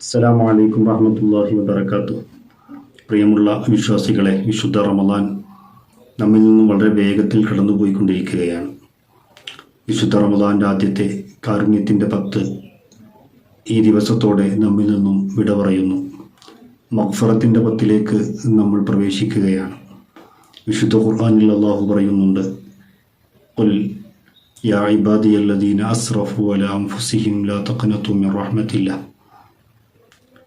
അസ്സലാമു അലൈക്കും വറഹമത്തല്ലാഹി പ്രിയമുള്ള വിശ്വാസികളെ വിശുദ്ധ റമദാൻ നമ്മിൽ നിന്നും വളരെ വേഗത്തിൽ കടന്നുപോയിക്കൊണ്ടിരിക്കുകയാണ്. വിശുദ്ധ റമദാന്റെ ആദ്യത്തെ കാരുണ്യത്തിന്റെ പത്ത് ഈ ദിവസത്തോടെ നമ്മിൽ നിന്നും വിട പറയുന്നു. മക്ഫറത്തിന്റെ പത്തിലേക്ക് നമ്മൾ പ്രവേശിക്കുകയാണ്. വിശുദ്ധ ഖുർആാനിൽ അള്ളാഹു പറയുന്നുണ്ട് ഉൽ യാ ഇബാദിയല്ലദീന അസ്റഫു അല അംഫുസിഹിം ലാ തഖനതു മിർ റഹ്മത്തില്ല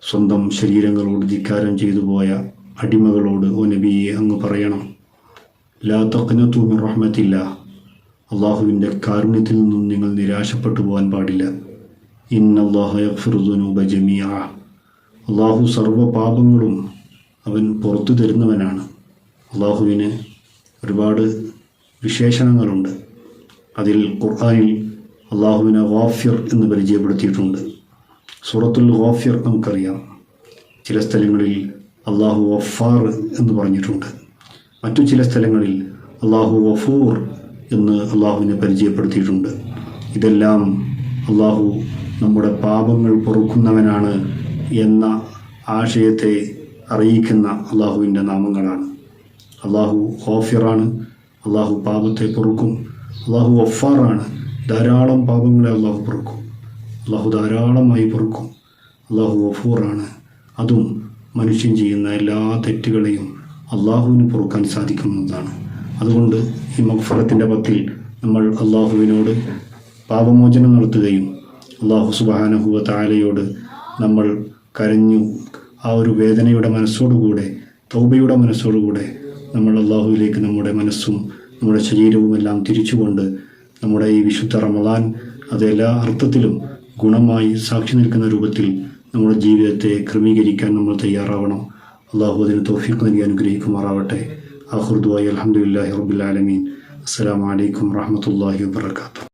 സ്വന്തം ശരീരങ്ങളോട് ധിക്കാരം ചെയ്തു പോയ അടിമകളോട് ഓ നബിയെ അങ്ങ് പറയണം. ലാ റഹ്മത്തില്ല അള്ളാഹുവിന്റെ കാരുണ്യത്തിൽ നിന്നും നിങ്ങൾ നിരാശപ്പെട്ടു പോകാൻ പാടില്ല. ഇന്നല്ലാഹ യഗ്ഫിറുദുനൂബ ജമീഅ. അള്ളാഹു സർവ പാപങ്ങളും അവൻ പുറത്തു തരുന്നവനാണ്. അള്ളാഹുവിന് ഒരുപാട് വിശേഷണങ്ങളുണ്ട്. അതിൽ ഖുർആാനിൽ അള്ളാഹുവിനെ വാഫിർ എന്ന് പരിചയപ്പെടുത്തിയിട്ടുണ്ട്. സൂറത്തുൽ ഗോഫിയർ നമുക്കറിയാം. ചില സ്ഥലങ്ങളിൽ അള്ളാഹു വഫാർ എന്ന് പറഞ്ഞിട്ടുണ്ട്. മറ്റു ചില സ്ഥലങ്ങളിൽ അള്ളാഹു വഫൂർ എന്ന് അള്ളാഹുവിനെ പരിചയപ്പെടുത്തിയിട്ടുണ്ട്. ഇതെല്ലാം അള്ളാഹു നമ്മുടെ പാപങ്ങൾ പൊറുക്കുന്നവനാണ് എന്ന ആശയത്തെ അറിയിക്കുന്ന അള്ളാഹുവിന്റെ നാമങ്ങളാണ്. അള്ളാഹു ഗാഫിറാണ് അള്ളാഹു പാപത്തെ പൊറുക്കും അള്ളാഹു വഫാറാണ് ധാരാളം പാപങ്ങളെ അള്ളാഹു പൊറുക്കും. അള്ളാഹു ധാരാളമായി പൊറുക്കും. അള്ളാഹു ഓഫൂറാണ് അതും മനുഷ്യൻ ചെയ്യുന്ന എല്ലാ തെറ്റുകളെയും അള്ളാഹുവിന് പൊറുക്കാൻ സാധിക്കുന്നതാണ് അതുകൊണ്ട് ഈ മക്ഫറത്തിന്റെ പത്തിൽ നമ്മൾ അള്ളാഹുവിനോട് പാപമോചനം നടത്തുകയും അള്ളാഹു സുബാനഹുവ താലയോട് നമ്മൾ കരഞ്ഞു ആ ഒരു വേദനയുടെ മനസ്സോടുകൂടെ തൗബയുടെ മനസ്സോടുകൂടെ നമ്മൾ അള്ളാഹുവിലേക്ക് നമ്മുടെ മനസ്സും നമ്മുടെ ശരീരവും എല്ലാം തിരിച്ചുകൊണ്ട് നമ്മുടെ ഈ വിശുദ്ധ റമദാൻ അത് എല്ലാ അർത്ഥത്തിലും ഗുണമായി സാക്ഷി നിൽക്കുന്ന രൂപത്തിൽ നമ്മുടെ ജീവിതത്തെ ക്രമീകരിക്കാൻ നമ്മൾ തയ്യാറാവണം. അള്ളാഹു അതിന് തോഫിക്ക് നൽകി അനുഗ്രഹിക്കുമാറാവട്ടെ. ആഹുർദുവായി അലഹമുല്ലാഹി റബുലാലമീൻ അസ്സാം വലൈക്കും വാഹമത്തല്ലാഹി വാത്തു